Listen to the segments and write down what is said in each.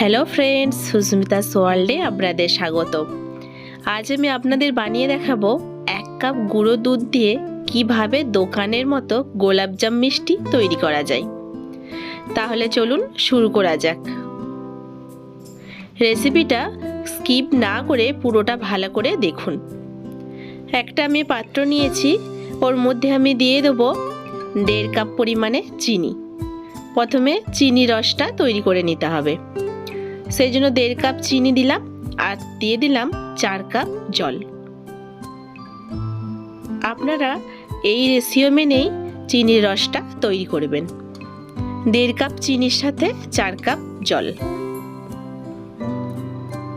Hello friends Susmita সোয়ার্ল্ডে আপনাদের স্বাগত আজ আমি আপনাদের বানিয়ে দেখাবো এক কাপ গুঁড়ো দুধ দিয়ে কীভাবে দোকানের মতো গোলাপজাম মিষ্টি তৈরি করা যায়। তাহলে চলুন শুরু করা যাক। রেসিপিটা স্কিপ না করে পুরোটা ভালো করে দেখুন। একটা আমি পাত্র নিয়েছি, ওর মধ্যে আমি দিয়ে দেবো দেড় কাপ পরিমাণে চিনি। প্রথমে চিনি রসটা তৈরি করে নিতে হবে। সেই জন্য দেড় কাপ চিনি দিলাম আর দিয়ে দিলাম চার কাপ জল। আপনারা এই রেসিও মেনেই চিনির রসটা তৈরি করবেন। দেড় কাপ চিনির সাথে চার কাপ জল।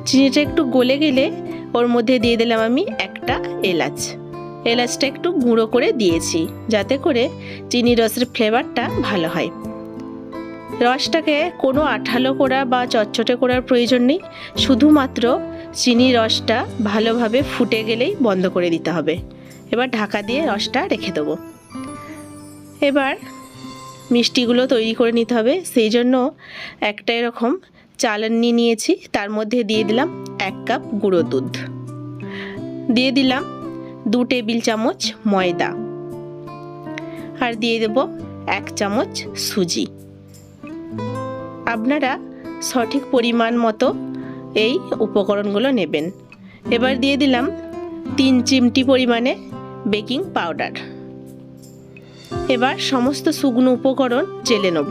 চিনিটা একটু গলে গেলে ওর মধ্যে দিয়ে দিলাম আমি একটা এলাচ। এলাচটা একটু গুঁড়ো করে দিয়েছি, যাতে করে চিনি রসের ফ্লেভারটা ভালো হয়। রসটাকে কোনো আঠালো করা বা চটচটে করার প্রয়োজন নেই। শুধুমাত্র চিনি রসটা ভালোভাবে ফুটে গেলেই বন্ধ করে দিতে হবে। এবার ঢাকা দিয়ে রসটা রেখে দেবো। এবার মিষ্টিগুলো তৈরি করে নিতে হবে। সেই জন্য একটা এরকম চালনি নিয়েছি। তার মধ্যে দিয়ে দিলাম এক কাপ গুঁড়ো দুধ। দিয়ে দিলাম দু টেবিল চামচ ময়দা। আর দিয়ে দেব এক চামচ সুজি। আপনারা সঠিক পরিমাণ মতো এই উপকরণগুলো নেবেন। এবার দিয়ে দিলাম তিন চিমটি পরিমাণে বেকিং পাউডার। এবার সমস্ত শুকনো উপকরণ জেলে নেব।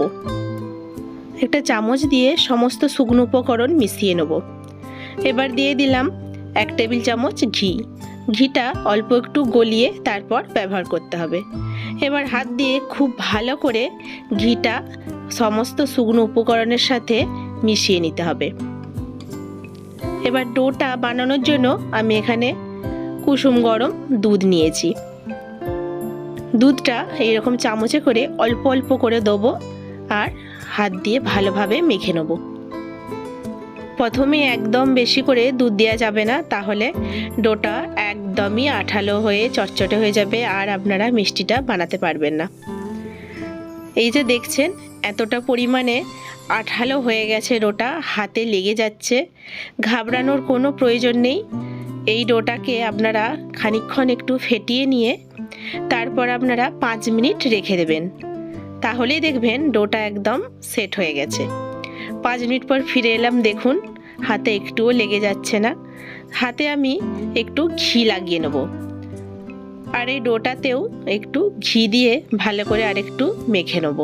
একটা চামচ দিয়ে সমস্ত শুকনো উপকরণ মিশিয়ে নেব। এবার দিয়ে দিলাম এক টেবিল চামচ ঘি। ঘিটা অল্প একটু গলিয়ে তারপর ব্যবহার করতে হবে। এবার হাত দিয়ে খুব ভালো করে ঘিটা সমস্ত শুকনো উপকরণের সাথে মিশিয়ে নিতে হবে। এবার ডোটা বানানোর জন্য আমি এখানে কুসুম গরম দুধ নিয়েছি। দুধটা এইরকম চামচে করে অল্প অল্প করে দেবো আর হাত দিয়ে ভালোভাবে মেখে নেব। প্রথমে একদম বেশি করে দুধ দেওয়া যাবে না, তাহলে ডোটা একদমই আঠালো হয়ে চটচটে হয়ে যাবে আর আপনারা মিষ্টিটা বানাতে পারবেন না। এই যে দেখছেন, এতটা পরিমাণে আঠালো হয়ে গেছে ডোটা, হাতে লেগে যাচ্ছে, ঘাবড়ানোর কোনো প্রয়োজন নেই। এই ডোটাকে আপনারা খানিকক্ষণ একটু ফেটিয়ে নিয়ে তারপর আপনারা পাঁচ মিনিট রেখে দেবেন। তাহলেই দেখবেন ডোটা একদম সেট হয়ে গেছে। পাঁচ মিনিট পর ফিরে এলাম, দেখুন, হাতে একটুও লেগে যাচ্ছে না। হাতে আমি একটু ঘি লাগিয়ে নেব। আর এই ডোটাতেও একটু ঘি দিয়ে ভালো করে আরেকটু মেখে নেব।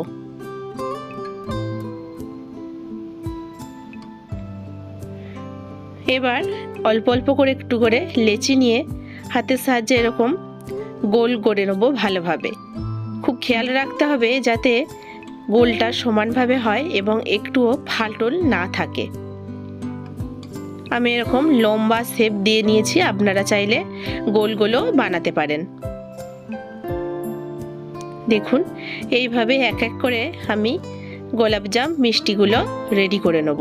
এবার অল্প অল্প করে একটু করে লেচি নিয়ে হাতের সাহায্যে এরকম গোল করে নেব ভালোভাবে। খুব খেয়াল রাখতে হবে যাতে গোলটা সমানভাবে হয় এবং একটুও ফালটোল না থাকে। আমি এরকম লম্বা শেপ দিয়ে নিয়েছি, আপনারা চাইলে গোলগুলো বানাতে পারেন। দেখুন, এইভাবে এক এক করে আমি গোলাপজাম মিষ্টিগুলো রেডি করে নেব।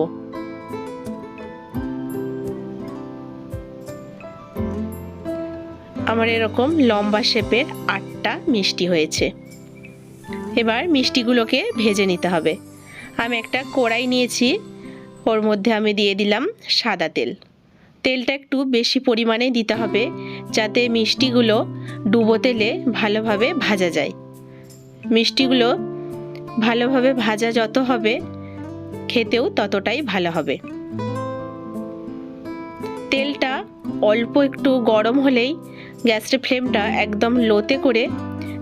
আমার এরকম লম্বা শেপের আটটা মিষ্টি হয়েছে। এবার মিষ্টিগুলোকে ভেজে নিতে হবে। আমি একটা কড়াই নিয়েছি, ওর মধ্যে আমি দিয়ে দিলাম সাদা তেল। তেলটা একটু বেশি পরিমাণে দিতে হবে যাতে মিষ্টিগুলো ডুবো তেলে ভালোভাবে ভাজা যায়। মিষ্টিগুলো ভালোভাবে ভাজা যত হবে, খেতেও ততটাই ভালো হবে। তেলটা অল্প একটু গরম হলেই গ্যাসের ফ্লেমটা একদম লোতে করে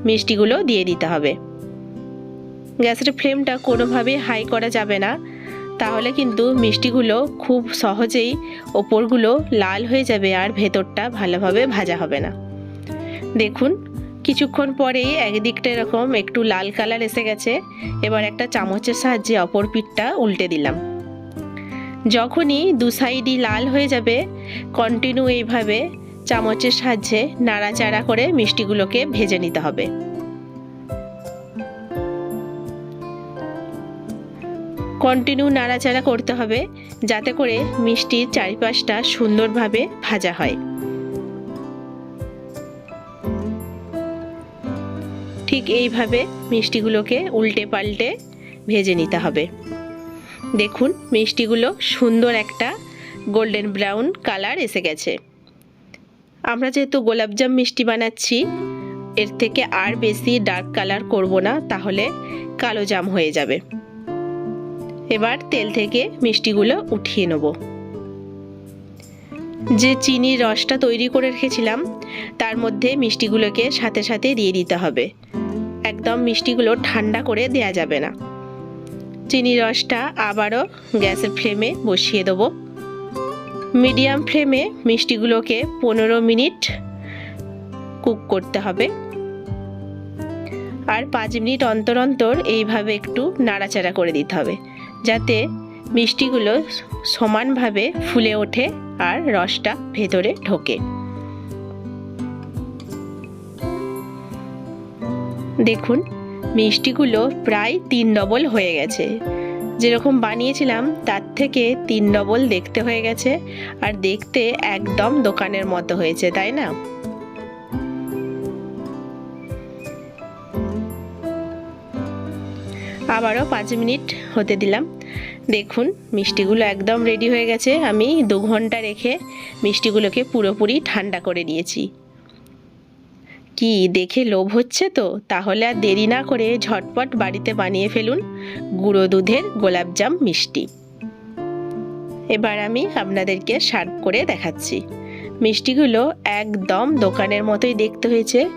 মিষ্টিগুলো দিয়ে দিতে হবে। গ্যাসের ফ্লেমটা কোনোভাবেই হাই করা যাবে না। তাহলে কিন্তু মিষ্টিগুলো খুব সহজেই ওপরগুলো লাল হয়ে যাবে আর ভেতরটা ভালোভাবে ভাজা হবে না। দেখুন, কিছুক্ষণ পরেই একদিকটা এরকম একটু লাল কালার এসে গেছে। এবার একটা চামচের সাহায্যে অপর পিঠটা উল্টে দিলাম। যখনই দু সাইডই লাল হয়ে যাবে কন্টিনিউ এইভাবে চামচের সাহায্যে নাড়াচাড়া করে মিষ্টিগুলোকে ভেজে নিতে হবে। কন্টিনিউ নাড়াচাড়া করতে হবে, যাতে করে মিষ্টির চারিপাশটা সুন্দরভাবে ভাজা হয়। ঠিক এইভাবে মিষ্টিগুলোকে উল্টে পাল্টে ভেজে নিতে হবে। দেখুন, মিষ্টিগুলো সুন্দর একটা গোল্ডেন ব্রাউন কালার এসে গেছে। আমরা যেহেতু গোলাপজাম মিষ্টি বানাচ্ছি, এর থেকে আর বেশি ডার্ক কালার করব না, তাহলে কালো জাম হয়ে যাবে। এবার তেল থেকে মিষ্টিগুলো উঠিয়ে নেব। যে চিনির রসটা তৈরি করে রেখেছিলাম, তার মধ্যে মিষ্টিগুলোকে সাথে সাথে দিয়ে দিতে হবে। একদম মিষ্টিগুলো ঠান্ডা করে দেয়া যাবে না। চিনির রসটা আবারও গ্যাসের ফ্লেমে বসিয়ে দেবো। মিডিয়াম ফ্লেমে মিষ্টিগুলোকে পনেরো মিনিট কুক করতে হবে। আর পাঁচ মিনিট অন্তর অন্তর এইভাবে একটু নাড়াচাড়া করে দিতে হবে। যাতে মিষ্টিগুলো সমানভাবে ফুলে ওঠে আর রসটা ভেতরে ঢোকে। দেখুন, মিষ্টিগুলো প্রায় তিন ডবল হয়ে গেছে। যেরকম বানিয়েছিলাম, তার থেকে তিন ডবল দেখতে হয়ে গেছে। আর দেখতে একদম দোকানের মতো হয়েছে, তাই না? আবারও পাঁচ মিনিট হতে দিলাম। দেখুন, মিষ্টিগুলো একদম রেডি হয়ে গেছে। আমি দু ঘণ্টা রেখে মিষ্টিগুলোকে পুরোপুরি ঠান্ডা করে দিয়েছি কি, দেখে লোভ হচ্ছে তো? তাহলে আর দেরি না করে ঝটপট বাড়িতে বানিয়ে ফেলুন গুঁড়ো দুধের গোলাপজাম মিষ্টি। এবার আমি আপনাদেরকে সার্ভ করে দেখাচ্ছি। মিষ্টিগুলো একদম দোকানের মতোই দেখতে হয়েছে।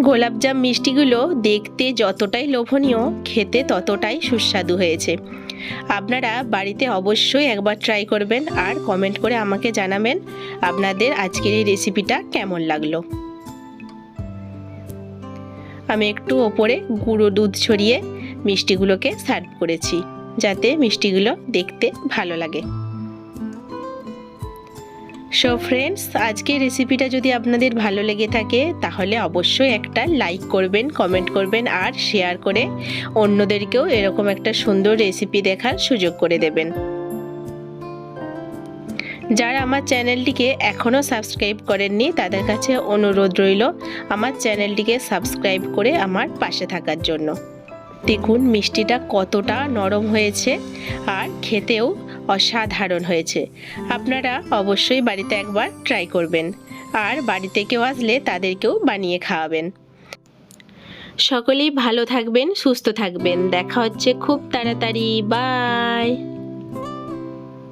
গোলাপজাম মিষ্টিগুলো দেখতে যতটাই লোভনীয়, খেতে ততটাই সুস্বাদু হয়েছে। আপনারা বাড়িতে অবশ্যই একবার ট্রাই করবেন আর কমেন্ট করে আমাকে জানাবেন আপনাদের আজকের এই রেসিপিটা কেমন লাগল। আমি একটু ওপরে গুঁড়ো দুধ ছড়িয়ে মিষ্টিগুলোকে সার্ভ করেছি, যাতে মিষ্টিগুলো দেখতে ভালো লাগে। সো ফ্রেন্ডস আজকের রেসিপিটা যদি আপনাদের ভালো লেগে থাকে, তাহলে অবশ্যই একটা লাইক করবেন কমেন্ট করবেন আর শেয়ার করে অন্যদেরকেও এরকম একটা সুন্দর রেসিপি দেখার সুযোগ করে দেবেন। যারা আমার চ্যানেলটিকে এখনও সাবস্ক্রাইব করেননি, তাদের কাছে অনুরোধ রইল আমার চ্যানেলটিকে সাবস্ক্রাইব করে আমার পাশে থাকার জন্য। দেখুন, মিষ্টিটা কতটা নরম হয়েছে আর খেতেও অসাধারণ হয়েছে। আপনারা অবশ্যই বাড়িতে একবার ট্রাই করবেন। আর বাড়িতে কেউ আসলে তাদেরকেও বানিয়ে খাওয়াবেন। সকলেই ভালো থাকবেন, সুস্থ থাকবেন। দেখা হচ্ছে খুব তাড়াতাড়ি। বাই